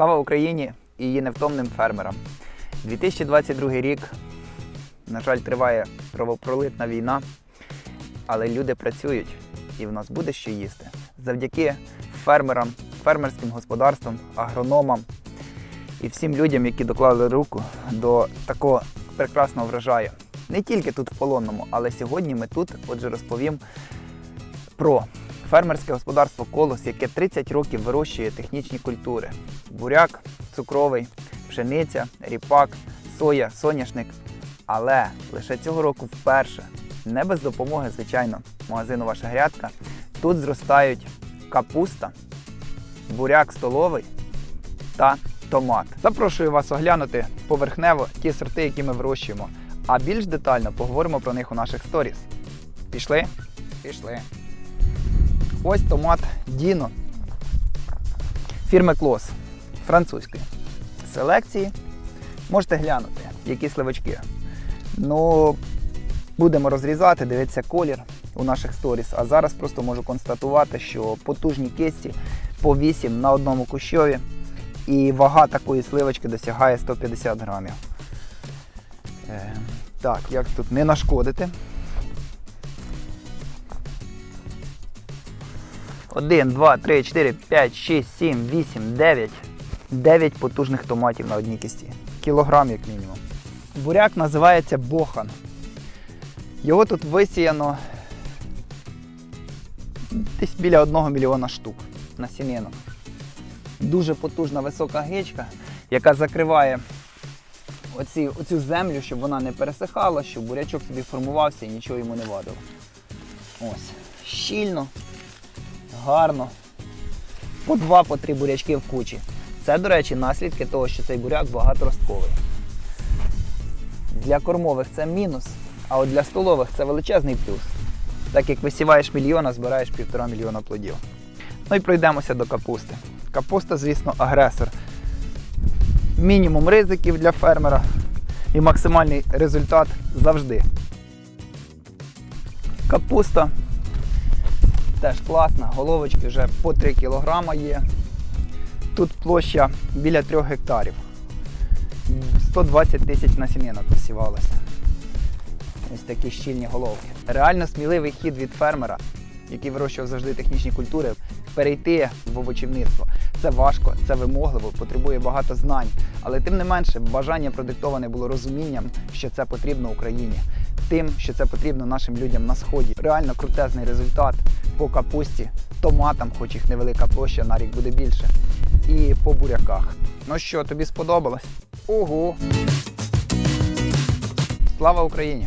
Слава Україні і її невтомним фермерам. 2022 рік, на жаль, триває кровопролитна війна, але люди працюють і в нас буде що їсти. Завдяки фермерам, фермерським господарствам, агрономам і всім людям, які доклали руку до такого прекрасного врожаю. Не тільки тут в полонному, але сьогодні ми тут, отже, розповім про фермерське господарство Колос, яке 30 років вирощує технічні культури: буряк, цукровий, пшениця, ріпак, соя, соняшник. Але лише цього року вперше, не без допомоги, звичайно, магазину Ваша грядка, тут зростають капуста, буряк столовий та томат. Запрошую вас оглянути поверхнево ті сорти, які ми вирощуємо. А більш детально поговоримо про них у наших сторіс. Пішли? Пішли. Ось томат Діно фірми Клос французької. Селекції можете глянути, які сливочки. Ну, будемо розрізати, дивіться колір у наших сторіс. А зараз просто можу констатувати, що потужні кисті по 8 на одному кущові. І вага такої сливочки досягає 150 грамів. Е, так, як тут не нашкодити. Один, два, три, чотири, п'ять, шість, сім, вісім, дев'ять. Дев'ять потужних томатів на одній кисті. Кілограм, як мінімум. Буряк називається бохан. Його тут висіяно десь біля 1 мільйона штук на сім'янок. Дуже потужна висока гичка, яка закриває оці, оцю землю, щоб вона не пересихала, щоб бурячок собі формувався і нічого йому не вадило. Ось. Щільно, гарно. По два, по три бурячки в кучі. Це, до речі, наслідки того, що цей буряк багаторостковий. Для кормових це мінус, а от для столових це величезний плюс. Так як висіваєш мільйон, а збираєш півтора мільйона плодів. Ну і пройдемося до капусти. Капуста, звісно, агресор. Мінімум ризиків для фермера і максимальний результат завжди. Капуста теж класна, головочки вже по 3 кг є. Тут площа біля 3 гектарів. 120 тисяч насінинок посівалося. Ось такі щільні головки. Реально сміливий хід від фермера, який вирощував завжди технічні культури, перейти в овочівництво. Це важко, це вимогливо, потребує багато знань. Але тим не менше, бажання продиктоване було розумінням, що це потрібно Україні, тим, що це потрібно нашим людям на сході. Реально крутезний результат по капусті, томатам, хоч їх невелика площа, на рік буде більше. І по буряках. Ну що, тобі сподобалось? Ого! Слава Україні!